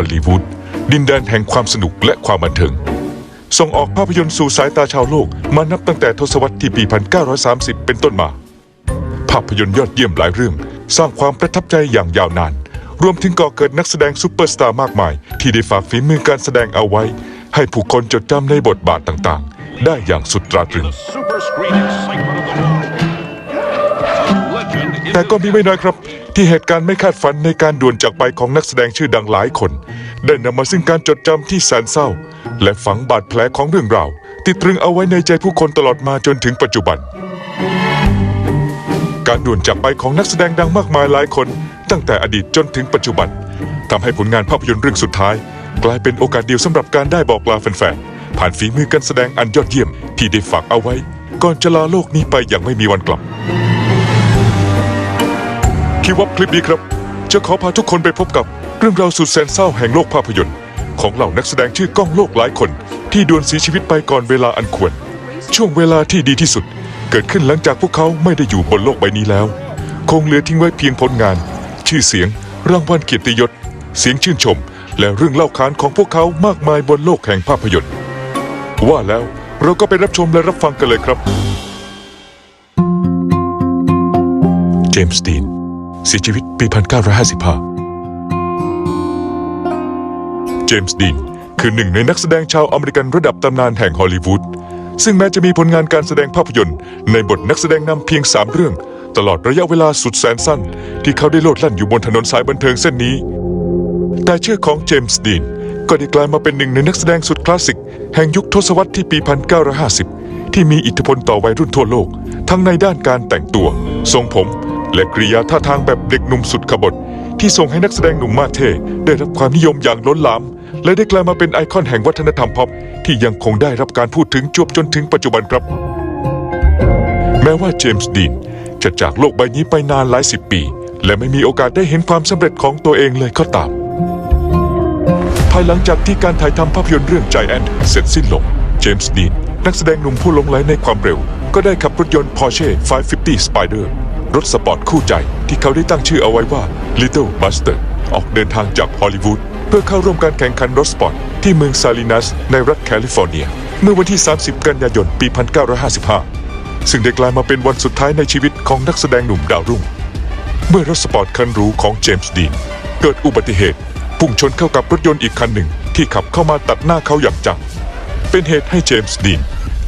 อลลีวูดดินแดนแห่งความสนุกและความบันเทิง ส่งออกภาพยนตร์สู่สายตาชาวโลกมานับตั้งแต่ทศวรรษที่ปี 1930 เป็นต้นมา ภาพยนตร์ยอดเยี่ยมหลายเรื่อง สร้างความประทับใจอย่างยาวนาน รวมถึงก่อเกิดนักแสดงซูเปอร์สตาร์มากมาย ที่ได้ฝากฝีมือการแสดงเอาไว้ ให้ผู้คนจดจำในบทบาทต่างๆ ได้อย่างสุดตราตรึง แต่ก็มีไม่น้อยครับ ที่เหตุการณ์ไม่คาดฝันในการด่วนจากไปของนักแสดงชื่อดังหลายคน ได้นำมาซึ่งการจดจำที่แสนเศร้า และฝังบาดแผลของเรื่องราวติดตรึงเอาไว้ในใจผู้คนตลอดมาจนถึงปัจจุบัน การด่วนจากไปของนักแสดงดังมากมายหลายคน ตั้งแต่อดีตจนถึงปัจจุบันทำให้ผลงานภาพยนตร์เรื่องสุดท้าย กลายเป็นโอกาสเดียวสำหรับการได้บอกลาแฟนๆผ่านฝีมือการแสดงอันยอดเยี่ยมที่ได้ฝากเอาไว้ ก่อนจะลาโลกนี้ไปอย่างไม่มีวันกลับ คิดว่าคลิปนี้ครับ จะขอพาทุกคนไปพบกับเรื่องราวสุดแสนเศร้าแห่งโลกภาพยนตร์ ของเหล่านักแสดงชื่อก้องโลกหลายคน ที่ดวนเสียชีวิตไปก่อนเวลาอันควร ช่วงเวลาที่ดีที่สุด เกิดขึ้นหลังจากพวกเขาไม่ได้อยู่บนโลกใบนี้แล้ว คงเหลือทิ้งไว้เพียงผลงาน ชื่อเสียง รางวัลเกียรติยศ เสียงชื่นชม และเรื่องเล่าขานของพวกเขามากมายบนโลกแห่งภาพยนตร์ ว่าแล้วเราก็ไปรับชมและรับฟังกันเลยครับเจมส์ดีน เสียชีวิตปี 1955 เจมส์ดีนคือหนึ่งในนักแสดงชาวอเมริกันระดับตำนานแห่งฮอลลีวูดซึ่งแม้จะมีผลงานการแสดงภาพยนตร์ ในบทนักแสดงนำเพียง 3 เรื่อง ตลอดระยะเวลาสุดแสนสั้น ที่เขาได้โลดแล่นอยู่บนถนนสายบันเทิงเส้นนี้ แต่ชื่อของเจมส์ดีนก็ได้กลายมาเป็นหนึ่งในนักแสดงสุดคลาสสิก แห่งยุคทศวรรษที่ปี 1950 ที่มีอิทธิพลต่อวัยรุ่นทั่วโลก ทั้งในด้านการแต่งตัว ทรงผม และกริยาท่าทางแบบเด็กหนุ่มสุดขบถที่ส่งให้นักแสดงหนุ่มมาเท่ได้รับความนิยมอย่างล้นหลาม และได้กลายมาเป็นไอคอนแห่งวัฒนธรรมพ็อปที่ยังคงได้รับการพูดถึงจวบจนถึงปัจจุบันครับ แม้ว่าเจมส์ดีนจะจากโลกใบนี้ไปนานหลายสิบปี และไม่มีโอกาสได้เห็นความสำเร็จของตัวเองเลยก็ตาม ภายหลังจากที่การถ่ายทำภาพยนตร์เรื่อง Giant เสร็จสิ้นลง เจมส์ดีนนักแสดงหนุ่มผู้หลงไหลในความเร็ว ก็ได้ขับรถยนต์ Porsche 550 Spider รถสปอร์ตคู่ใจที่เขาได้ตั้งชื่อเอาไว้ว่า Little Buster ออกเดินทางจากฮอลลีวูดเพื่อเข้าร่วมการแข่งขันรถสปอร์ตที่เมืองซาลินัสในรัฐแคลิฟอร์เนีย เมื่อวันที่ 30 กันยายน ปี 1955 ซึ่งได้กลายมาเป็นวันสุดท้ายในชีวิตของนักแสดงหนุ่มดาวรุ่ง เมื่อรถสปอร์ตคันหรูของเจมส์ดีนเกิดอุบัติเหตุพุ่งชนเข้ากับรถยนต์อีกคันหนึ่งที่ขับเข้ามาตัดหน้าเขาอย่างจัง เป็นเหตุให้เจมส์ดีน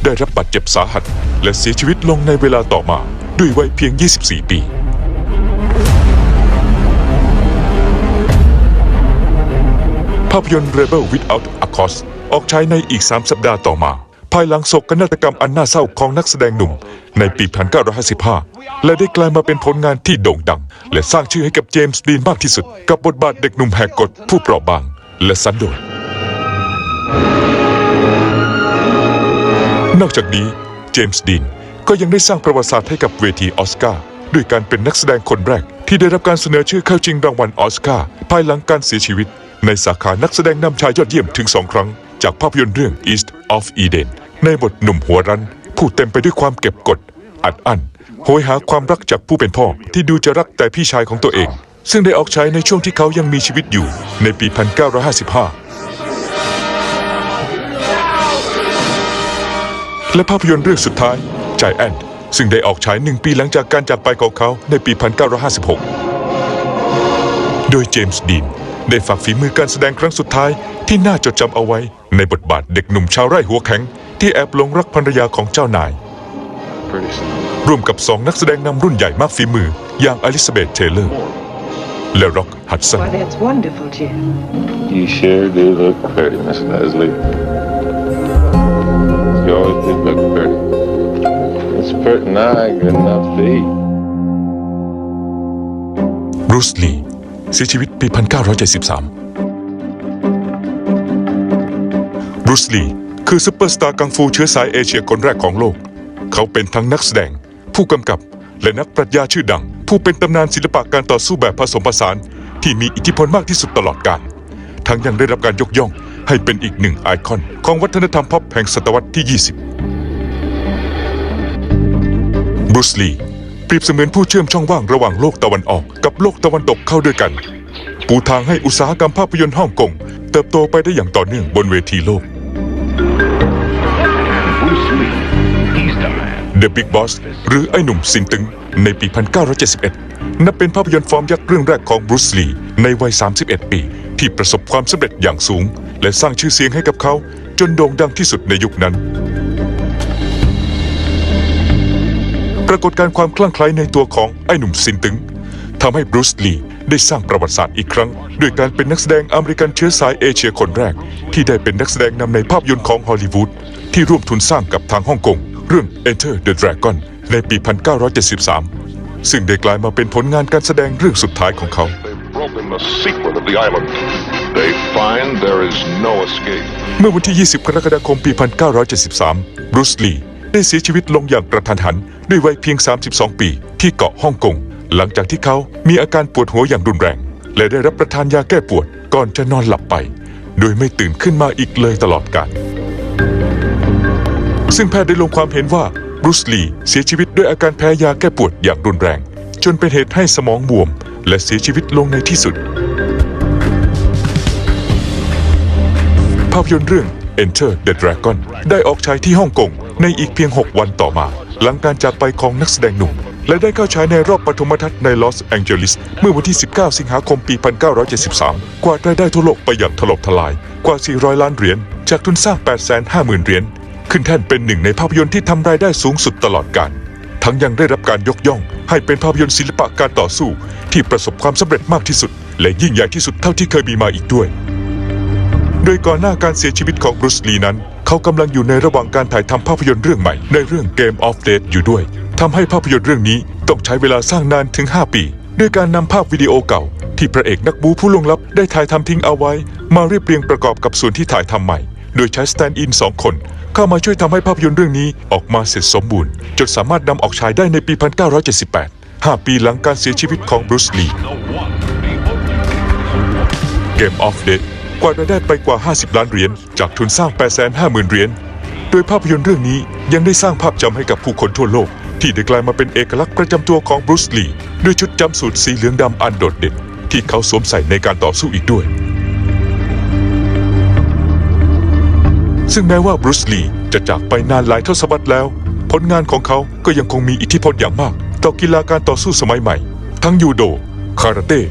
ได้รับบาดเจ็บสาหัส และเสียชีวิตลงในเวลาต่อมา ด้วยวัยเพียง 24 ปี ภาพยนตร์ Rebel Without a Cause ออกฉายในอีก 3 สัปดาห์ต่อมา ภายหลังโศกนาฏกรรมอันน่าเศร้าของนักแสดงหนุ่ม ในปี 1955 และได้กลายมาเป็นผลงานที่โด่งดัง และสร้างชื่อให้กับเจมส์ดีนมากที่สุด กับบทบาทเด็กหนุ่มแหกกฎผู้เปราะบาง และสันโดษนอกจากนี้ เจมส์ดีน ก็ยังได้สร้างประวัติศาสตร์ให้กับเวทีออสการ์ด้วยการเป็นนักแสดงคนแรก ที่ได้รับการเสนอชื่อเข้าชิงรางวัลออสการ์ภายหลังการเสียชีวิต ในสาขานักแสดงนำชายยอดเยี่ยมถึงสองครั้ง จากภาพยนตร์เรื่อง East of Eden ในบทหนุ่มหัวรั้น ผู้เต็มไปด้วยความเก็บกด อัดอั้นโหยหาความรักจากผู้เป็นพ่อ ที่ดูจะรักแต่พี่ชายของตัวเอง ซึ่งได้ออกใช้ในช่วงที่เขายังมีชีวิตอยู่ในปี 1955 และภาพยนตร์เรื่องสุดท้าย Giant ซึ่งได้ออกฉายหนึ่งปีหลังจากการจากไปของเขาในปี 1956 โดยเจมส์ดีนได้ฝากฝีมือการแสดงครั้งสุดท้ายที่น่าจดจำเอาไว้ ในบทบาทเด็กหนุ่มชาวไร่หัวแข็ง ที่แอบหลงรักภรรยาของเจ้านาย Pretty soon. ร่วมกับสองนักแสดงนำรุ่นใหญ่มากฝีมือ อย่างอลิซาเบธเทเลอร์ และร็อกฮัดสัน Why, that's wonderful, Jim. You sure do look pretty, Miss Leslie. You always did look บรูซลีเสียชีวิตปี 1973 บรูซลีคือซุปเปอร์สตาร์กังฟูเชื้อสายเอเชียคนแรกของโลก เขาเป็นทั้งนักแสดง ผู้กำกับ และนักปรัชญาชื่อดัง ผู้เป็นตำนานศิลปะการต่อสู้แบบผสมผสาน ที่มีอิทธิพลมากที่สุดตลอดกาล ทั้งยังได้รับการยกย่องให้เป็นอีกหนึ่งไอคอน ของวัฒนธรรมพ็อปแห่งศตวรรษที่ 20 บรูซลีเปรียบเสมือนผู้เชื่อมช่องว่างระหว่างโลกตะวันออกกับโลกตะวันตกเข้าด้วยกัน ปูทางให้อุตสาหกรรมภาพยนตร์ฮ่องกงเติบโตไปได้อย่างต่อเนื่องบนเวทีโลก Bruce Lee, he's the man. The Big Boss หรือไอ้หนุ่มซินตึง ในปี 1971 นับเป็นภาพยนตร์ฟอร์มยักษ์เรื่องแรกของบรูซลีในวัย 31 ปี ที่ประสบความสำเร็จอย่างสูง และสร้างชื่อเสียงให้กับเขาจนโด่งดังที่สุดในยุคนั้น รากฏการณ์ความคลั่งไคล้ในตัวของไอ้หนุ่มซินตึงทำให้บรูซลีได้สร้างประวัติศาสตร์อีกครั้ง ด้วยการเป็นนักแสดงอเมริกันเชื้อสายเอเชียคนแรก ที่ได้เป็นนักแสดงนำในภาพยนตร์ของฮอลลีวูดที่ร่วมทุนสร้างกับทางฮ่องกง เรื่อง Enter the Dragon ในปี 1973 ซึ่งได้กลายมาเป็นผลงานการแสดงเรื่องสุดท้ายของเขา They've broken the secret of the island. They find there is no escape. เมื่อวันที่ 20 กรกฎาคม ปี 1973 บรูซลี ได้เสียชีวิตลงอย่างกระทันหัน ด้วยวัยเพียง 32 ปีที่เกาะฮ่องกง หลังจากที่เขามีอาการปวดหัวอย่างรุนแรง และได้รับประทานยาแก้ปวดก่อนจะนอนหลับไป โดยไม่ตื่นขึ้นมาอีกเลยตลอดกาลซึ่งแพทย์ได้ลงความเห็นว่าบรูซลีเสียชีวิตด้วยอาการแพ้ยาแก้ปวดอย่างรุนแรง จนเป็นเหตุให้สมองบวม และเสียชีวิตลงในที่สุด ภาพยนตร์เรื่อง Enter the Dragon ได้ออกฉายที่ฮ่องกง ในอีกเพียง 6 วันต่อมา หลังการจากไปของนักแสดงหนุ่ม และได้เข้าฉายในรอบปฐมทัศน์ในลอสแองเจลิส เมื่อวันที่ 19 สิงหาคมปี 1973 กวาดรายได้ทั่วโลกไปอย่างถล่มทลายกว่า 400 ล้านเหรียญจากทุนสร้าง 850,000 เหรียญขึ้นแท่นเป็นหนึ่งในภาพยนตร์ที่ทำรายได้สูงสุดตลอดกาลทั้งยังได้รับการยกย่อง ให้เป็นภาพยนตร์ศิลปะการต่อสู้ ที่ประสบความสำเร็จมากที่สุด และยิ่งใหญ่ที่สุดเท่าที่เคยมีมาอีกด้วย โดยก่อนหน้าการเสียชีวิตของบรูซลีนั้น เขากำลังอยู่ในระหว่างการถ่ายทำภาพยนตร์เรื่องใหม่ ในเรื่อง Game of Death อยู่ด้วยทำให้ภาพยนตร์เรื่องนี้ต้องใช้เวลาสร้างนานถึง 5 ปี ด้วยการนำภาพวิดีโอเก่า ที่พระเอกนักบูผู้ล่วงลับได้ถ่ายทำทิ้งเอาไว้ มาเรียบเรียงประกอบกับส่วนที่ถ่ายทำใหม่ โดยใช้สแตนด์อินสองคน เข้ามาช่วยทำให้ภาพยนตร์เรื่องนี้ออกมาเสร็จสมบูรณ์จนสามารถนำออกฉายได้ในปี 1978 5 ปีหลังการเสียชีวิตของบรูซลี Game of Death วาดรายได้ไปกว่า 50 ล้านเหรียญจากทุนสร้าง 850,000 เหรียญ โดยภาพยนตร์เรื่องนี้ยังได้สร้างภาพจำให้กับผู้คนทั่วโลก ที่ได้กลายมาเป็นเอกลักษณ์ประจำตัวของบรูซลีด้วยชุดจำสูทสีเหลืองดำอันโดดเด่นที่เขาสวมใส่ในการต่อสู้อีกด้วย ซึ่งแม้ว่าบรูซลีจะจากไปนานหลายทศวรรษแล้ว ผลงานของเขาก็ยังคงมีอิทธิพลอย่างมาก ต่อกีฬาการต่อสู้สมัยใหม่ ทั้งยูโด คาราเต้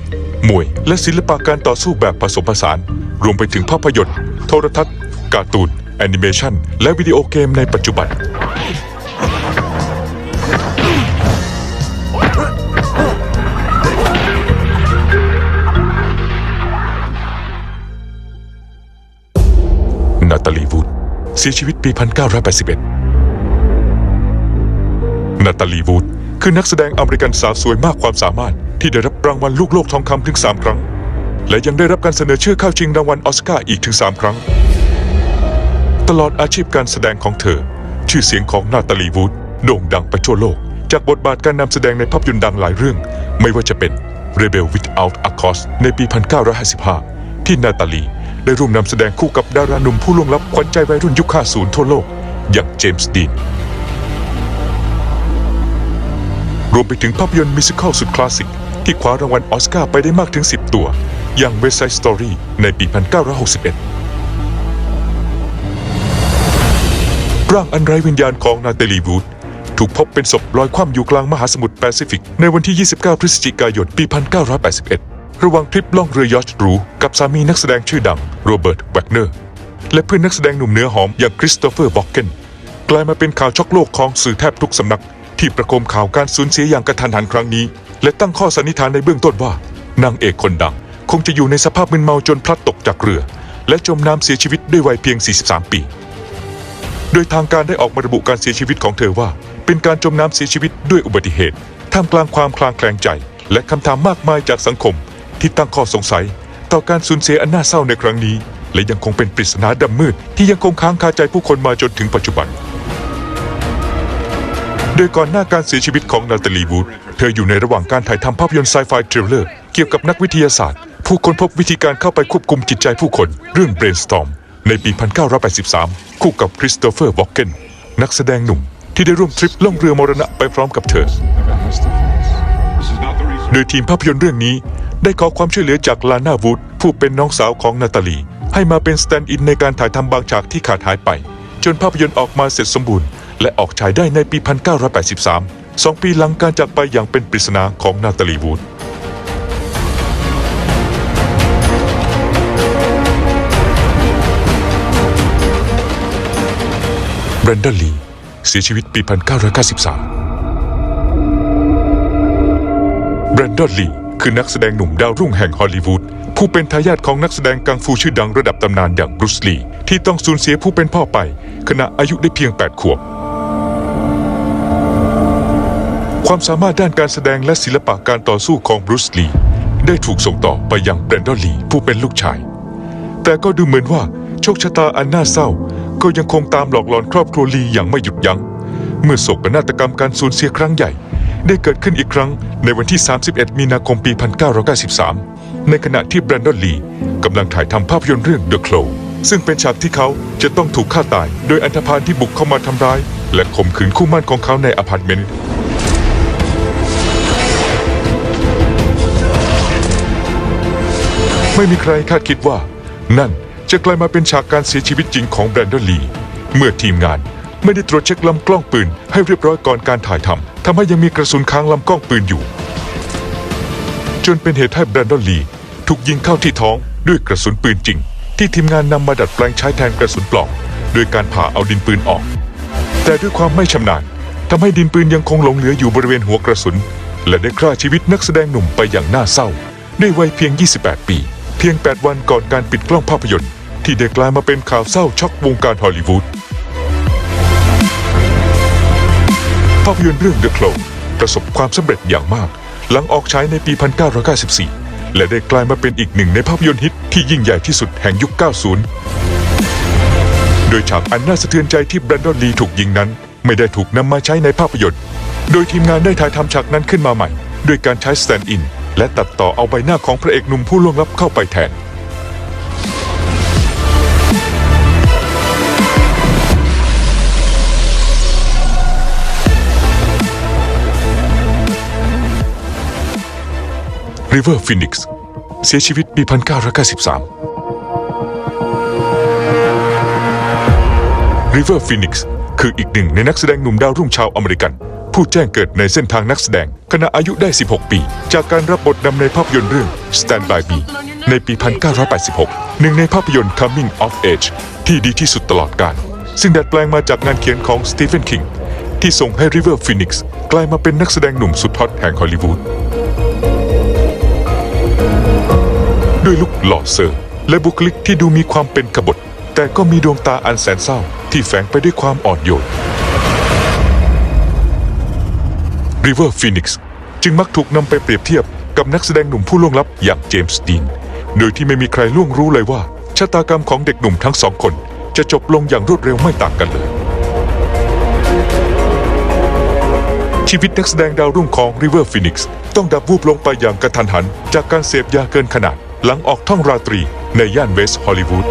มวย และศิลปะการต่อสู้แบบผสมผสาน รวมไปถึงภาพยนตร์ โทรทัศน์ การ์ตูน แอนิเมชันและวิดีโอเกมในปัจจุบัน นาตาลีวูดเสียชีวิตปี 1981 นาตาลีวูดคือนักแสดงอเมริกันสาวสวยมากความสามารถที่ได้รับรางวัลลูกโลกทองคำถึง 3 ครั้ง และยังได้รับการเสนอชื่อเข้าชิงรางวัลออสการ์อีกถึง 3 ครั้ง ตลอดอาชีพการแสดงของเธอ ชื่อเสียงของนาตาลีวูดโด่งดังไปทั่วโลก จากบทบาทการนำแสดงในภาพยนตร์ดังหลายเรื่อง ไม่ว่าจะเป็น Rebel Without a Cause ในปี 1955 ที่นาตาลีได้ร่วมนำแสดงคู่กับดาราหนุ่มผู้ล่วงลับขวัญใจวัยรุ่นยุค 50 ทั่วโลก อย่างเจมส์ดีน รวมไปถึงภาพยนตร์มิวสิควลสุดคลาสสิกที่คว้ารางวัลออสการ์ไปได้มากถึง 10 ตัว อย่าง West Side Story ในปี 1961 ร่างอันไร้วิญญาณของนาตาลีวูดถูกพบเป็นศพลอยคว่ำอยู่กลางมหาสมุทรแปซิฟิก ในวันที่ 29 พฤศจิกายน ปี 1981 ระหว่างทริปล่องเรือยอชหรูกับสามีนักแสดงชื่อดังโรเบิร์ตแวกเนอร์ และเพื่อนนักแสดงหนุ่มเนื้อหอมอย่างคริสโตเฟอร์บ็อกเกนกลายมาเป็นข่าวช็อกโลกของสื่อแทบทุกสำนัก ที่ประโคมข่าวการสูญเสียอย่างกระทันหันครั้งนี้ และตั้งข้อสันนิษฐานในเบื้องต้นว่านางเอกคนดัง คงจะอยู่ในสภาพมึนเมาจนพลัดตกจากเรือ และจมน้ำเสียชีวิตด้วยวัยเพียง 43 ปี โดยทางการได้ออกมาระบุการเสียชีวิตของเธอว่า เป็นการจมน้ำเสียชีวิตด้วยอุบัติเหตุ ท่ามกลางความคลางแคลงใจ และคำถามมากมายจากสังคม ที่ตั้งข้อสงสัย ต่อการสูญเสียอันน่าเศร้าในครั้งนี้ และยังคงเป็นปริศนาดำมืดที่ยังคงค้างคาใจผู้คนมาจนถึงปัจจุบันโดยก่อนหน้าการเสียชีวิตของนาตาลีวูด เธออยู่ในระหว่างการถ่ายทำภาพยนตร์ไซไฟทริลเลอร์เกี่ยวกับนักวิทยาศาสตร์ ผู้ค้นพบวิธีการเข้าไปควบคุมจิตใจผู้คนเรื่อง Brainstorm ในปี 1983 คู่กับคริสโตเฟอร์วอกเกนนักแสดงหนุ่มที่ได้ร่วมทริปล่องเรือมรณะไปพร้อมกับเธอ โดยทีมภาพยนตร์เรื่องนี้ ได้ขอความช่วยเหลือจากลาน่าวูดผู้เป็นน้องสาวของนาตาลี ให้มาเป็นสแตนด์อินในการถ่ายทำบางฉากที่ขาดหายไป จนภาพยนตร์ออกมาเสร็จสมบูรณ์ และออกฉายได้ในปี 1983 สองปีหลังการจากไปอย่างเป็นปริศนาของนาตาลีวูด แบรนดอนลี เสียชีวิตปี 1993แบรนดอนลีคือนักแสดงหนุ่มดาวรุ่งแห่งฮอลลีวูดผู้เป็นทายาทของนักแสดงกังฟูชื่อดังระดับตำนานอย่างบรูซลีที่ต้องสูญเสียผู้เป็นพ่อไป ขณะอายุได้เพียง 8 ขวบ ความสามารถด้านการแสดงและศิลปะการต่อสู้ของบรูซลีได้ถูกส่งต่อไปยังแบรนดอนลีผู้เป็นลูกชาย แต่ก็ดูเหมือนว่าโชคชะตาอันน่าเศร้า ก็ยังคงตามหลอกหลอนครอบครัวลีอย่างไม่หยุดยัง้ง เมื่อโศกนาฏกรรมการสูญเสียครั้งใหญ่ ได้เกิดขึ้นอีกครั้งในวันที่ 31 มีนาคมปี 1993 ในขณะที่แบรนดอนลีกำลังถ่ายทำภาพยนตร์เรื่อง The Claw ซึ่งเป็นฉากที่เขาจะต้องถูกฆ่าตาย โดยอันธพาลที่บุกเข้ามาทำร้าย และข่มขืนคู่มั่นของเขาในอพาร์ตเมนต์ไม่มีใครคาดคิดว่า นั่น จะกลายมาเป็นฉากการเสียชีวิตจริงของแบรนดอนลี เมื่อทีมงานไม่ได้ตรวจเช็คลำกล้องปืนให้เรียบร้อยก่อนการถ่ายทำทำให้ยังมีกระสุนค้างลำกล้องปืนอยู่ จนเป็นเหตุให้แบรนดอนลีถูกยิงเข้าที่ท้องด้วยกระสุนปืนจริง ที่ทีมงานนำมาดัดแปลงใช้แทนกระสุนปลอมโดยการผ่าเอาดินปืนออก แต่ด้วยความไม่ชำนาญทำให้ดินปืนยังคงหลงเหลืออยู่บริเวณหัวกระสุน และได้ฆ่าชีวิตนักแสดงหนุ่มไปอย่างน่าเศร้า ด้วยวัยเพียง 28 ปี เพียง 8 วันก่อนการปิดกล้องภาพยนตร์ ที่ได้กลายมาเป็นข่าวเศร้าช็อกวงการฮอลลีวูดภาพยนตร์เรื่อง The Claw ประสบความสำเร็จอย่างมาก หลังออกฉายในปี 1994 และได้กลายมาเป็นอีกหนึ่งในภาพยนตร์ฮิตที่ยิ่งใหญ่ที่สุดแห่งยุค 90 โดยฉากอันน่าสะเทือนใจที่แบรนดอนลีถูกยิงนั้น ไม่ได้ถูกนำมาใช้ในภาพยนตร์ โดยทีมงานได้ถ่ายทำฉากนั้นขึ้นมาใหม่ ด้วยการใช้สแตนด์อิน และตัดต่อเอาใบหน้าของพระเอกหนุ่มผู้ล่วงลับเข้าไปแทน River Phoenix เสียชีวิตปี 1993 River Phoenix คืออีกหนึ่งในนักแสดงหนุ่มดาวรุ่งชาวอเมริกัน ผู้แจ้งเกิดในเส้นทางนักแสดงขณะอายุได้ 16 ปี จากการรับบทนำในภาพยนตร์เรื่อง Stand By Me ในปี 1986 หนึ่งในภาพยนตร์ Coming of Age ที่ดีที่สุดตลอดกาลซึ่งดัดแปลงมาจากงานเขียนของสตีเฟนคิงที่ส่งให้ River Phoenix กลายมาเป็นนักแสดงหนุ่มสุดฮอตแห่งฮอลลีวูด ด้วยลุคหล่อเซอร์ และบุคลิกที่ดูมีความเป็นขบฏ แต่ก็มีดวงตาอันแสนเศร้า ที่แฝงไปด้วยความอ่อนโยน River Phoenix จึงมักถูกนำไปเปรียบเทียบกับนักแสดงหนุ่มผู้ล่วงลับอย่างเจมส์ดีน โดยที่ไม่มีใครล่วงรู้เลยว่า ชะตากรรมของเด็กหนุ่มทั้งสองคน จะจบลงอย่างรวดเร็วไม่ต่างกันเลย ชีวิตนักแสดงดาวรุ่งของ River Phoenix ต้องดับวูบลงไปอย่างกระทันหัน จากการเสพยาเกินขนาด หลังออกท่องราตรีในย่านเวสต์ฮอลลีวูด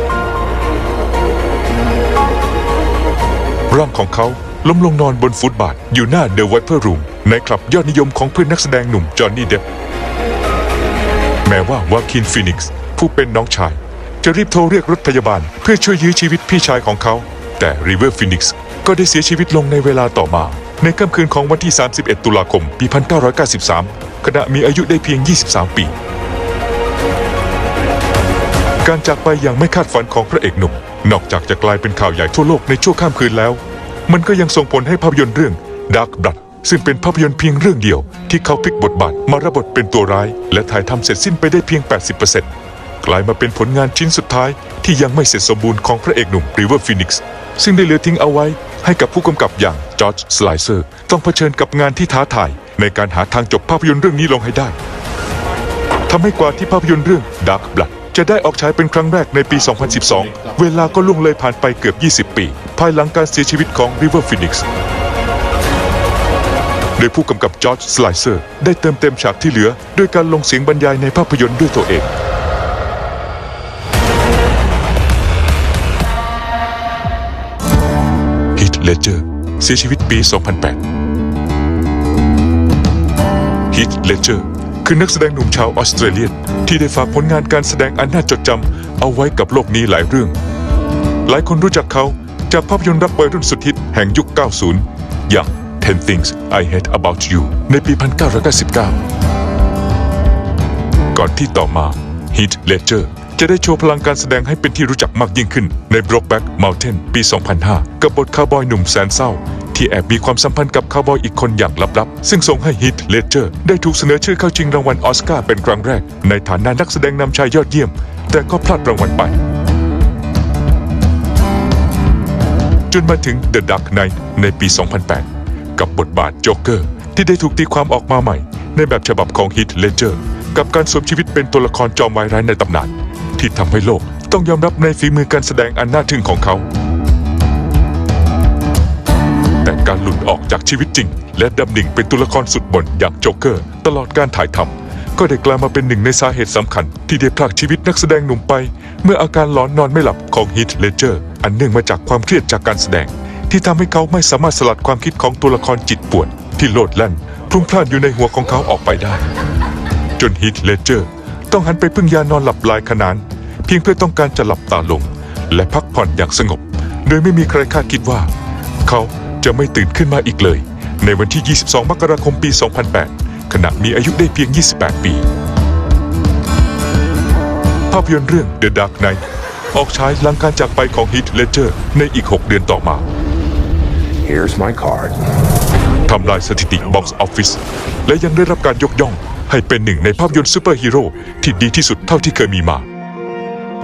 ร่างของเขาล้มลงนอนบนฟุตบาท อยู่หน้าเดอะไวเปอร์รูมในคลับยอดนิยมของเพื่อนนักแสดงหนุ่มจอห์นนี่เดฟแม้ว่าวาคินฟีนิกซ์ผู้เป็นน้องชาย จะรีบโทรเรียกรถพยาบาล เพื่อช่วยยื้อชีวิตพี่ชายของเขา แต่ River Phoenix ก็ได้เสียชีวิตลงในเวลาต่อมา ในค่ำคืนของวันที่ 31 ตุลาคม ปี 1993 ขณะมีอายุได้เพียง 23 ปี การจากไปอย่างไม่คาดฝันของพระเอกหนุ่ม นอกจากจะกลายเป็นข่าวใหญ่ทั่วโลกในชั่วข้ามคืนแล้ว มันก็ยังส่งผลให้ภาพยนตร์เรื่อง Dark Blood ซึ่งเป็นภาพยนตร์เพียงเรื่องเดียว ที่เขาพลิกบทบาทมารับบทเป็นตัวร้าย และถ่ายทำเสร็จสิ้นไปได้เพียง 80%กลายมาเป็นผลงานชิ้นสุดท้าย ที่ยังไม่เสร็จสมบูรณ์ของพระเอกหนุ่ม River Phoenix ซึ่งได้เหลือทิ้งเอาไว้ให้กับผู้กำกับอย่างจอร์จสไลเซอร์ต้องเผชิญกับงานที่ท้าทายในการหาทางจบภาพยนตร์เรื่องนี้ลงให้ได้ทำให้กว่าที่ภาพยนตร์เรื่อง Dark Blood จะได้ออกฉายเป็นครั้งแรกในปี 2012 เวลาก็ล่วงเลยผ่านไปเกือบ 20 ปี ภายหลังการเสียชีวิตของ River Phoenix โดยผู้กำกับจอร์จสไลเซอร์ได้เติมเต็มฉากที่เหลือ ด้วยการลงเสียงบรรยายในภาพยนตร์ด้วยตัวเองฮิตเลเจอร์เสียชีวิตปี 2008ฮิตเลเจอร์ คือนักแสดงหนุ่มชาวออสเตรเลียน ที่ได้ฝากผลงานการแสดงอันน่าจดจำเอาไว้กับโลกนี้หลายเรื่อง หลายคนรู้จักเขาจากภาพยนตร์รับวัยรุ่นสุดฮิตแห่งยุค 90 อย่าง 10 Things I Hate About You ในปี 1999 ก่อนที่ต่อมา Heath Ledger จะได้โชว์พลังการแสดงให้เป็นที่รู้จักมากยิ่งขึ้นใน Brokeback Mountain ปี 2005 กับบทคาวบอยหนุ่มแสนเศร้า ที่แอบมีความสัมพันธ์กับคาวบอยอีกคนอย่างลับๆ ซึ่งส่งให้ Heath Ledger ได้ถูกเสนอชื่อเข้าชิงรางวัลออสการ์เป็นครั้งแรก ในฐานะนักแสดงนำชายยอดเยี่ยม แต่ก็พลาดรางวัลไป จนมาถึง The Dark Knight ในปี 2008 กับบทบาทโจ๊กเกอร์ที่ได้ถูกตีความออกมาใหม่ ในแบบฉบับของ Heath Ledger กับการสวมชีวิตเป็นตัวละครจอมวายร้ายในตำนาน ที่ทำให้โลกต้องยอมรับในฝีมือการแสดงอันน่าทึ่งของเขา การหลุดออกจากชีวิตจริง และดำดิ่งเป็นตัวละครสุดบนอย่างโจ๊กเกอร์ ตลอดการถ่ายทำก็ได้กลายมาเป็นหนึ่งในสาเหตุสำคัญ ที่ได้พรากชีวิตนักแสดงหนุ่มไป เมื่ออาการหลอนนอนไม่หลับของฮีทเลเจอร์อันเนื่องมาจากความเครียดจากการแสดง ที่ทำให้เขาไม่สามารถสลัดความคิดของตัวละครจิตป่วนที่โลดแล่นพลุ่งพล่านอยู่ในหัวของเขาออกไปได้ จนฮีทเลเจอร์ต้องหันไปพึ่งยานอนหลับลายขนาน เพียงเพื่อต้องการจะหลับตาลง และพักผ่อนอย่างสงบ โดยไม่มีใครคาดคิดว่า เขา จะไม่ตื่นขึ้นมาอีกเลย ในวันที่ 22 มกราคมปี 2008 ขณะมีอายุได้เพียง 28 ปี ภาพยนตร์เรื่อง The Dark Knight ออกฉายหลังการจากไปของ Heath Ledger ในอีก 6 เดือนต่อมา Here's my card. ทำลายสถิติบ็อกซ์ออฟฟิศและยังได้รับการยกย่อง ให้เป็นหนึ่งในภาพยนตร์ซูเปอร์ฮีโร่ที่ดีที่สุดเท่าที่เคยมีมา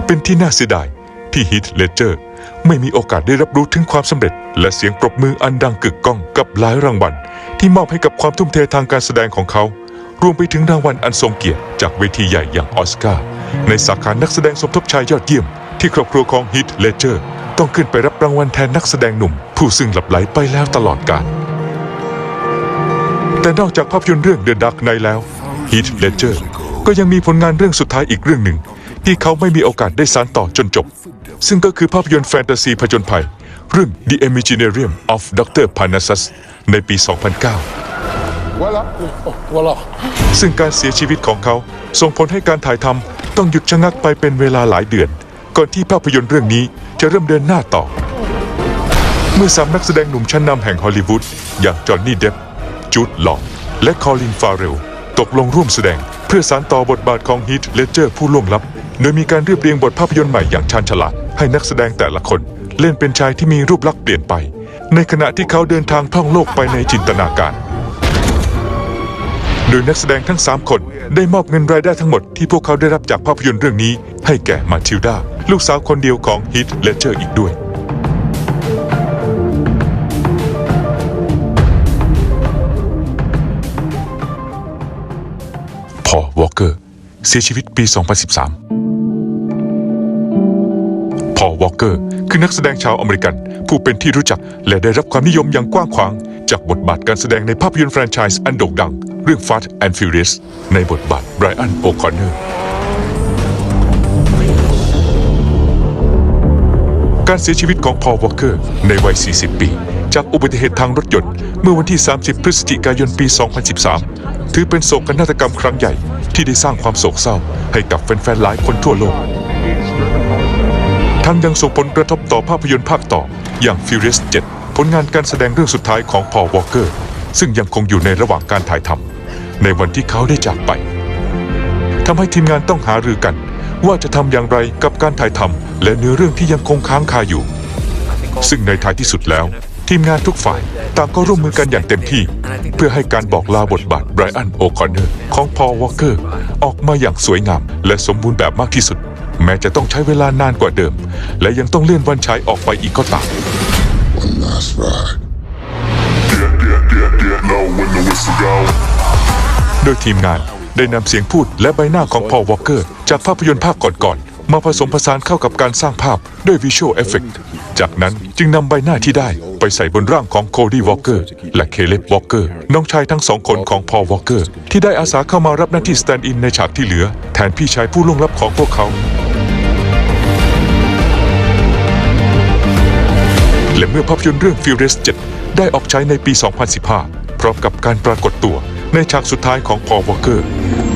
เป็นที่น่าเสียดายที่ฮิตเลเจอร์ ไม่มีโอกาสได้รับรู้ถึงความสำเร็จ และเสียงปรบมืออันดังกึกก้องกับหลายรางวัล ที่มอบให้กับความทุ่มเททางการแสดงของเขา รวมไปถึงรางวัลอันทรงเกียรติจากเวทีใหญ่อย่างออสการ์ในสาขานักแสดงสมทบชายยอดเยี่ยม ที่ครอบครัวของฮิตเลเจอร์ต้องขึ้นไปรับรางวัลแทนนักแสดงหนุ่ม ผู้ซึ่งหลับไหลไปแล้วตลอดกาลแต่นอกจากภาพยนตร์เรื่อง The Dark Knight แล้ว Heath Ledger ก็ยังมีผลงานเรื่องสุดท้ายอีกเรื่องหนึ่ง ที่เขาไม่มีโอกาสได้สานต่อจนจบ ซึ่งก็คือภาพยนตร์แฟนตาซีผจญภัย เรื่อง The Imaginarium of Dr. Parnassus ในปี 2009 Voila. Oh, voila. ซึ่งการเสียชีวิตของเขา ส่งผลให้การถ่ายทำต้องหยุดชะงักไปเป็นเวลาหลายเดือน ก่อนที่ภาพยนตร์เรื่องนี้จะเริ่มเดินหน้าต่อ เมื่อสามนักแสดงหนุ่มชั้นนำแห่งฮอลลีวูดอย่างจอห์นนี่เดฟจูดลอและคอลินฟาเรลตกลงร่วมแสดงเพื่อสานต่อบทบาทของฮีทเลเจอร์ผู้ล่วงลับ โดยมีการเรียบเรียงบทภาพยนตร์ใหม่อย่างชาญฉลาด ให้นักแสดงแต่ละคนเล่นเป็นชายที่มีรูปลักษณ์เปลี่ยนไป ในขณะที่เขาเดินทางท่องโลกไปในจินตนาการ โดยนักแสดงทั้ง 3 คนได้มอบเงินรายได้ทั้งหมดที่พวกเขาได้รับจากภาพยนตร์เรื่องนี้ ให้แก่มาทิลดาลูกสาวคนเดียวของฮีทเลเจอร์อีกด้วยพอวอลเกอร์ เสียชีวิตปี 2013 วอลเกอร์ คือนักแสดงชาวอเมริกัน ผู้เป็นที่รู้จักและได้รับความนิยมอย่างกว้างขวาง จากบทบาทการแสดงในภาพยนตร์แฟรนไชส์อันโด่งดัง เรื่อง Fast and Furious ในบทบาทไบรอันโอคอนเนอร์การเสียชีวิตของพอลวอลเกอร์ในวัย 40 ปี จากอุบัติเหตุทางรถยนต์ เมื่อวันที่ 30 พฤศจิกายนปี 2013 ถือเป็นโศกนาฏกรรมครั้งใหญ่ที่ได้สร้างความโศกเศร้าให้กับแฟนๆหลายคนทั่วโลก ทั้งยังส่งผลกระทบต่อภาพยนตร์ภาคต่อ อย่าง Furious 7 ผลงานการแสดงเรื่องสุดท้ายของพอลวอลเกอร์ ซึ่งยังคงอยู่ในระหว่างการถ่ายทำในวันที่เขาได้จากไปทำให้ทีมงานต้องหารือกัน ว่าจะทำอย่างไรกับการถ่ายทำและเนื้อเรื่องที่ยังคงค้างคาอยู่ ซึ่งในท้ายที่สุดแล้ว ทีมงานทุกฝ่ายต่างก็ร่วมมือกันอย่างเต็มที่ เพื่อให้การบอกลาบทบาทไบรอันโอคอนเนอร์ของพอลวอลเกอร์ออกมาอย่างสวยงาม และสมบูรณ์แบบมากที่สุด แม้จะต้องใช้เวลานานกว่าเดิม และยังต้องเลื่อนวันฉายออกไปอีกก็ตาม One last ride. Now โดยทีมงานได้นำเสียงพูดและใบหน้าของพอลวอลเกอร์ จากภาพยนตร์ภาคก่อนๆ มาผสมผสานเข้ากับการสร้างภาพด้วยวิชวลเอฟเฟกจากนั้นจึงนำใบหน้าที่ได้ไปใส่บนร่างของโคดี้วอลเกอร์และเคเลบวอลเกอร์น้องชายทั้งสองคนของพอลวอลเกอร์ ที่ได้อาสาเข้ามารับหน้าที่สแตนด์อินในฉากที่เหลือ แทนพี่ชายผู้ล่วงลับของพวกเขา และเมื่อภาพยนตร์เรื่อง Furious 7 ได้ออกฉายในปี 2015 พร้อมกับการปรากฏตัวในฉากสุดท้ายของพอวอเกอร์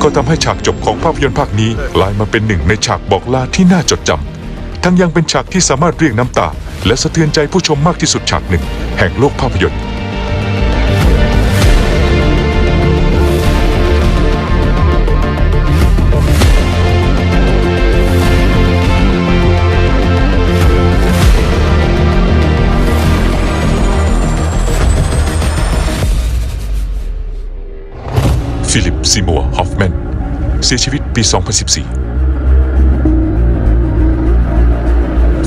ก็ทำให้ฉากจบของภาพยนตร์ภาคนี้กลายมาเป็นหนึ่งในฉากบอกลาที่น่าจดจำทั้งยังเป็นฉากที่สามารถเรียกน้ำตา และสะเทือนใจผู้ชมมากที่สุดฉากหนึ่ง แห่งโลกภาพยนตร์ ฟิลิปซีมัวร์ฮอฟแมน เสียชีวิตปี 2014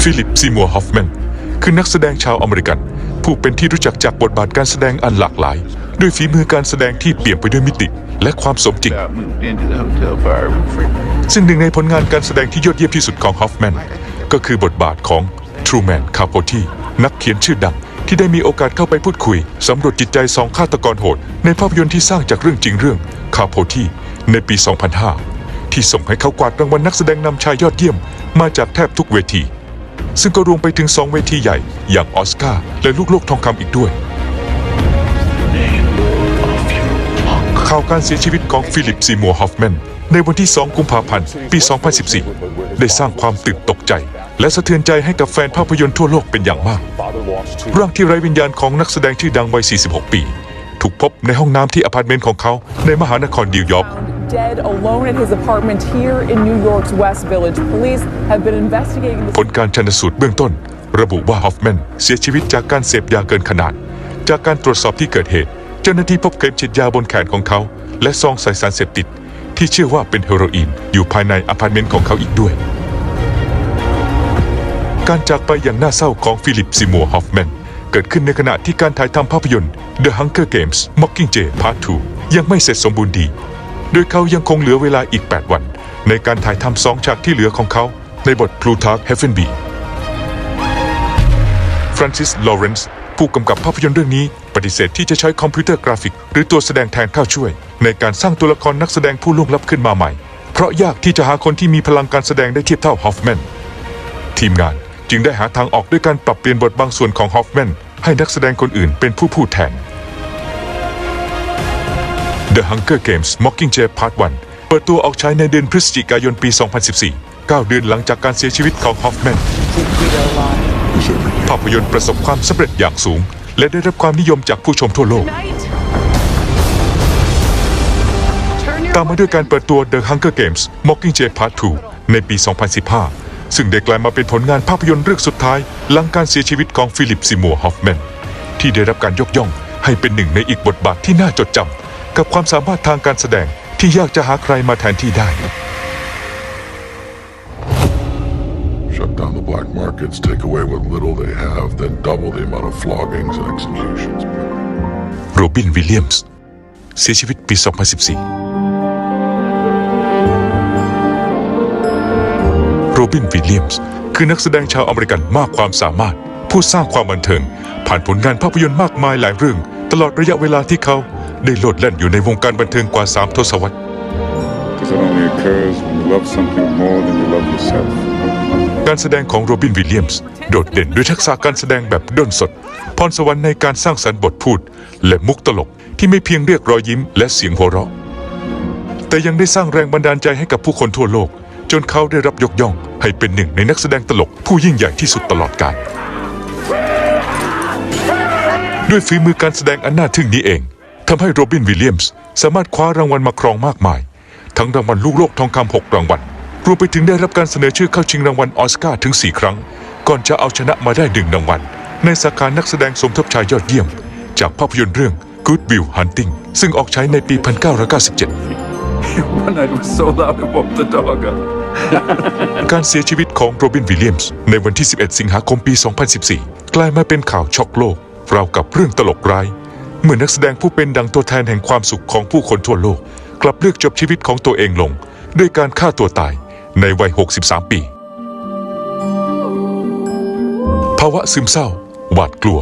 ฟิลิปซีมัวร์ฮอฟแมน คือนักแสดงชาวอเมริกัน ผู้เป็นที่รู้จักจากบทบาทการแสดงอันหลากหลาย ด้วยฝีมือการแสดงที่เปี่ยมไปด้วยมิติ และความสมจริง ซึ่งหนึ่งในผลงานการแสดงที่ยอดเยี่ยมที่สุดของฮอฟแมน ก็คือบทบาทของทรูแมนคาโพทีนักเขียนชื่อดัง ที่ได้มีโอกาสเข้าไปพูดคุยสำรวจจิตใจสองฆาตกรโหด ในภาพยนตร์ที่สร้างจากเรื่องจริงเรื่องคาโพที่ในปี 2005 ที่ส่งให้เขากวาดรางวัลนักแสดงนำชายยอดเยี่ยมมาจากแทบทุกเวที ซึ่งก็รวมไปถึงสองเวทีใหญ่อย่างออสการ์และลูกโลกทองคำอีกด้วยข่าวการเสียชีวิตของฟิลิปซีมัวร์ฮอฟแมนในวันที่ 2 กุมภาพันธ์ ปี 2014 ได้สร้างความตื่นตกใจ และสะเทือนใจให้กับแฟนภาพยนตร์ทั่วโลกเป็นอย่างมาก Father lost two. ร่างที่ไร้วิญญาณของนักแสดงชื่อดังวัย 46 ปี ถูกพบในห้องน้ำที่อพาร์ตเมนต์ของเขาในมหานครนิวยอร์ก Dead alone at his apartment here in New York's West Village. Police have been investigating the ผลการชันสูตรเบื้องต้น ระบุว่าฮอฟแมนเสียชีวิตจากการเสพยาเกินขนาด จากการตรวจสอบที่เกิดเหตุ เจ้าหน้าที่พบเข็มฉีดยาบนแขนของเขา และซองใส่สารเสพติด ที่เชื่อว่าเป็นเฮโรอีนอยู่ภายในอพาร์ตเมนต์ของเขาอีกด้วย การจากไปอย่างน่าเศร้าของฟิลิปซิมัวร์ฮอฟแมนเกิดขึ้นในขณะที่การถ่ายทำภาพยนตร์ The Hunger Games Mockingjay Part 2 ยังไม่เสร็จสมบูรณ์ดี โดยเขายังคงเหลือเวลาอีก 8 วัน ในการถ่ายทำสองฉากที่เหลือของเขา ในบท Plutarch Heavenby ฟรานซิส ลอเรนซ์ผู้กำกับภาพยนตร์เรื่องนี้ปฏิเสธที่จะใช้คอมพิวเตอร์กราฟิก หรือตัวแสดงแทนเข้าช่วย ในการสร้างตัวละครนักแสดงผู้ล่วงลับขึ้นมาใหม่ เพราะยากที่จะหาคนที่มีพลังการแสดงได้เทียบเท่าฮอฟแมนทีมงาน จึงได้หาทางออกด้วยการปรับเปลี่ยนบทบางส่วนของฮอฟแมนให้นักแสดงคนอื่นเป็นผู้พูดแทน The Hunger Games Mockingjay Part 1 เปิดตัวออกฉายในเดือนพฤศจิกายนปี 2014 9 เดือนหลังจากการเสียชีวิตของฮอฟแมนภาพยนตร์ประสบความสำเร็จอย่างสูง และได้รับความนิยมจากผู้ชมทั่วโลก ตามมาด้วยการเปิดตัว The Hunger Games Mockingjay Part 2 ในปี 2015 ซึ่งได้กลายมาเป็นผลงานภาพยนตร์เรื่องสุดท้าย หลังการเสียชีวิตของฟิลิปซิมัวร์ฮอฟแมนที่ได้รับการยกย่องให้เป็นหนึ่งในอีกบทบาทที่น่าจดจำกับความสามารถทางการแสดงที่ยากจะหาใครมาแทนที่ได้ Shut down the black markets, take away what little they have, then double the amount of floggings and executions. โรบิน วิลเลียมส์ เสียชีวิตปี 2014 บินวิลเลียมส์คือนักแสดงชาวอเมริกันมากความสามารถ ผู้สร้างความบันเทิง ผ่านผลงานภาพยนตร์มากมายหลายเรื่อง ตลอดระยะเวลาที่เขาได้โลดแล่นอยู่ในวงการบันเทิงกว่า 3 ทศวรรษ Because it only occurs when you love something more than you love yourself. การแสดงของโรบินวิลเลียมส์โดดเด่นด้วยทักษะการแสดงแบบด้นสด พรสวรรค์ในการสร้างสรรค์บทพูด และมุกตลกที่ไม่เพียงเรียกรอยยิ้มและเสียงหัวเราะ แต่ยังได้สร้างแรงบันดาลใจให้กับผู้คนทั่วโลก จนเขาได้รับยกย่อง ให้เป็นหนึ่งในนักแสดงตลกผู้ยิ่งใหญ่ที่สุดตลอดกาลด้วยฝีมือการแสดงอันน่าทึ่งนี้เองทำให้โรบินวิลเลียมส์สามารถคว้ารางวัลมาครองมากมาย ทั้งรางวัลลูกโลกทองคำหกรางวัลรวมไปถึงได้รับการเสนอชื่อเข้าชิงรางวัลออสการ์ถึง 4 ครั้ง ก่อนจะเอาชนะมาได้หนึ่งรางวัล ในสาขานักแสดงสมทบชายยอดเยี่ยม จากภาพยนตร์เรื่อง Good Will Hunting ซึ่งออกฉายในปี 1997 การเสียชีวิตของโรบินวิลเลียมส์ในวันที่ 11 สิงหาคมปี 2014 กลายมาเป็นข่าวช็อกโลก ราวกับเรื่องตลกร้าย เมื่อนักแสดงผู้เป็นดังตัวแทนแห่งความสุขของผู้คนทั่วโลก กลับเลือกจบชีวิตของตัวเองลง ด้วยการฆ่าตัวตายในวัย 63 ปี ภาวะซึมเศร้า หวาดกลัว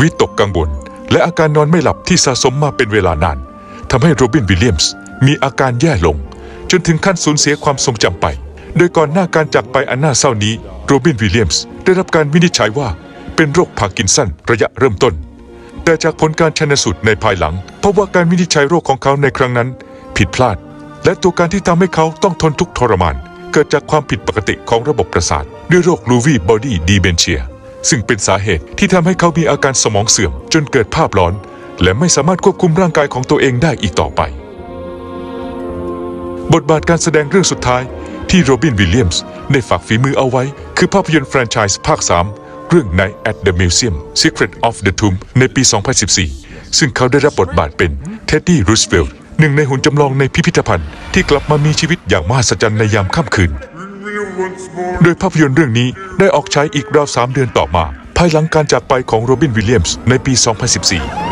วิตกกังวล และอาการนอนไม่หลับที่สะสมมาเป็นเวลานานทำให้โรบินวิลเลียมส์มีอาการแย่ลง จนถึงขั้นสูญเสียความทรงจำไป โดยก่อนหน้าการจากไปอันน่าเศร้านี้โรบินวิลเลียมส์ได้รับการวินิจฉัยว่าเป็นโรคพาร์กินสันระยะเริ่มต้น แต่จากผลการชันสูตรในภายหลังพบว่าการวินิจฉัยโรคของเขาในครั้งนั้น ผิดพลาด และตัวการที่ทำให้เขาต้องทนทุกข์ทรมาน เกิดจากความผิดปกติของระบบประสาทด้วยโรคลูวีบอดี้ดีเบนเชียซึ่งเป็นสาเหตุที่ทำให้เขามีอาการสมองเสื่อม จนเกิดภาพหลอน และไม่สามารถควบคุมร่างกายของตัวเองได้อีกต่อไป บทบาทการแสดงเรื่องสุดท้าย ที่โรบินวิลเลียมส์ได้ฝากฝีมือเอาไว้ คือภาพยนตร์แฟรนไชส์ภาค 3 เรื่อง Night at the Museum Secret of the Tomb ในปี 2014 ซึ่งเขาได้รับบทบาทเป็นเท็ดดี้รูสเวลต์หนึ่งในหุ่นจำลองในพิพิธภัณฑ์ ที่กลับมามีชีวิตอย่างมหัศจรรย์ในยามค่ำคืน โดยภาพยนตร์เรื่องนี้ได้ออกฉายอีกราวสามเดือนต่อมา ภายหลังการจากไปของโรบินวิลเลียมส์ในปี 2014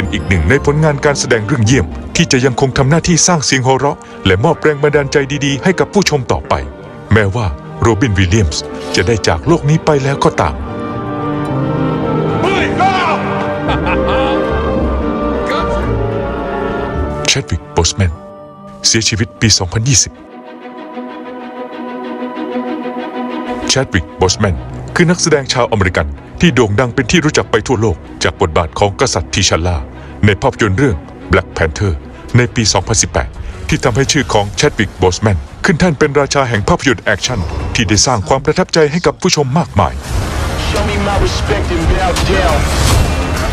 เป็นอีกหนึ่งในผลงานการแสดงเรื่องเยี่ยม ที่จะยังคงทำหน้าที่สร้างเสียงหัวเราะ และมอบแรงบันดาลใจดีๆ ให้กับผู้ชมต่อไป แม้ว่าโรบินวิลเลียมส์จะได้จากโลกนี้ไปแล้วก็ตามเชดวิกโบสแมนเสียชีวิตปี 2020 แชดวิกบอสแมน คือนักแสดงชาวอเมริกันที่โด่งดังเป็นที่รู้จักไปทั่วโลก จากบทบาทของกษัตริย์ทิชาลาในภาพยนตร์เรื่อง Black Panther ในปี 2018 ที่ทำให้ชื่อของแชดวิกบอสแมนขึ้นแท่นเป็นราชาแห่งภาพยนตร์แอคชั่น ที่ได้สร้างความประทับใจให้กับผู้ชมมากมาย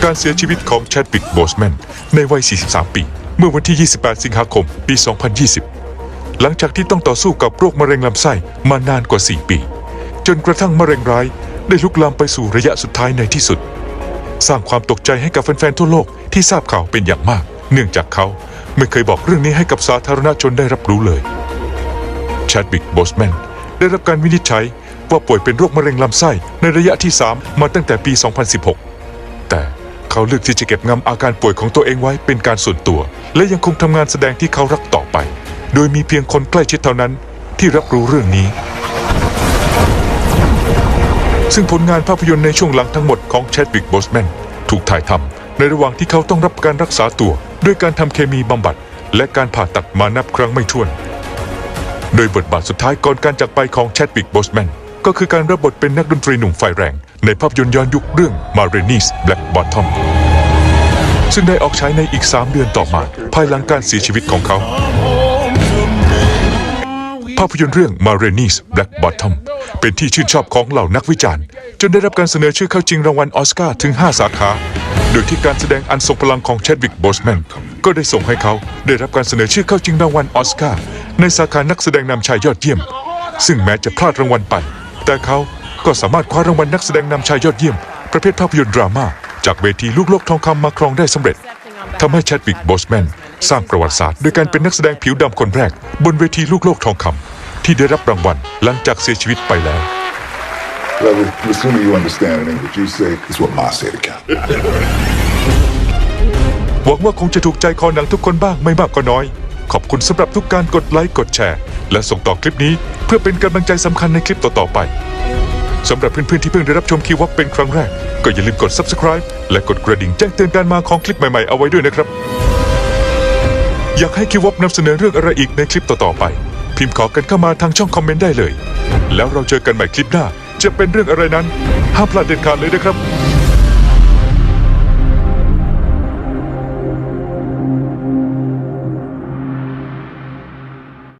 การเสียชีวิตของแชดวิกบอสแมนในวัย 43 ปี เมื่อวันที่ 28 สิงหาคม ปี 2020 หลังจากที่ต้องต่อสู้กับโรคมะเร็งลำไส้มานานกว่า 4 ปี จนกระทั่งมะเร็งร้าย ได้ลุกลามไปสู่ระยะสุดท้ายในที่สุด สร้างความตกใจให้กับแฟนๆทั่วโลกที่ทราบข่าวเป็นอย่างมาก เนื่องจากเขาไม่เคยบอกเรื่องนี้ให้กับสาธารณชนได้รับรู้เลยแชดวิกบอสแมนได้รับการวินิจฉัยว่าป่วยเป็นโรคมะเร็งลำไส้ในระยะที่ 3 มาตั้งแต่ปี 2016 แต่เขาเลือกที่จะเก็บงำอาการป่วยของตัวเองไว้เป็นการส่วนตัว และยังคงทำงานแสดงที่เขารักต่อไป โดยมีเพียงคนใกล้ชิดเท่านั้นที่รับรู้เรื่องนี้ ซึ่งผลงานภาพยนตร์ในช่วงหลังทั้งหมดของแชดวิกบอสแมนถูกถ่ายทำในระหว่างที่เขาต้องรับการรักษาตัว ด้วยการทำเคมีบำบัด และการผ่าตัดมานับครั้งไม่ถ้วน โดยบทบาทสุดท้ายก่อนการจากไปของแชดวิกบอสแมนก็คือการรับบทเป็นนักดนตรีหนุ่มไฟแรง ในภาพยนตร์ย้อนยุคเรื่อง m a r e n i s Black Bottom ซึ่งได้ออกฉายในอีก 3 เดือนต่อมา ภายหลังการเสียชีวิตของเขา ภาพยนตร์เรื่อง m a r e n i s Black Bottom เป็นที่ชื่นชอบของเหล่านักวิจารณ์ จนได้รับการเสนอชื่อเข้าชิงรางวัลออสการ์ถึง 5 สาขา โดยที่การแสดงอันทรงพลังของแชดวิกบอสแมนก็ได้ส่งให้เขาได้รับการเสนอชื่อเข้าชิงรางวัลออสการ์ในสาขานักแสดงนำชายยอดเยี่ยม ซึ่งแม้จะพลาดรางวัลไป แต่เขาก็สามารถคว้ารางวัลนักแสดงนำชายยอดเยี่ยม ประเภทภาพยนตร์ดราม่าจากเวทีลูกโลกทองคำมาครองได้สำเร็จทำให้แชดวิกบอสแมน สร้างประวัติศาสตร์ด้วยการเป็นนักแสดงผิวดำคนแรก บนเวทีลูกโลกทองคำที่ได้รับรางวัลหลังจากเสียชีวิตไปแล้ว Well, assuming you understand in English, you say it's what Ma said to count. หวังว่าคงจะถูกใจคอหนังทุกคนบ้างไม่มากก็น้อย ขอบคุณสำหรับทุกการกดไลค์กดแชร์ และส่งต่อคลิปนี้เพื่อเป็นกำลังใจสำคัญในคลิปต่อ ๆ ไปสำหรับเพื่อนๆที่เพิ่งได้รับชมคีวับเป็นครั้งแรก ก็อย่าลืมกด subscribe และกดกระดิ่งแจ้งเตือนการมาของคลิปใหม่ๆเอาไว้ด้วยนะครับ อยากให้คีวับนำเสนอเรื่องอะไรอีกในคลิปต่อๆไป พิมพ์ขอกันเข้ามาทางช่องคอมเมนต์ได้เลย แล้วเราเจอกันใหม่คลิปหน้า จะเป็นเรื่องอะไรนั้น ห้ามพลาดเด็ดขาดเลยนะครับ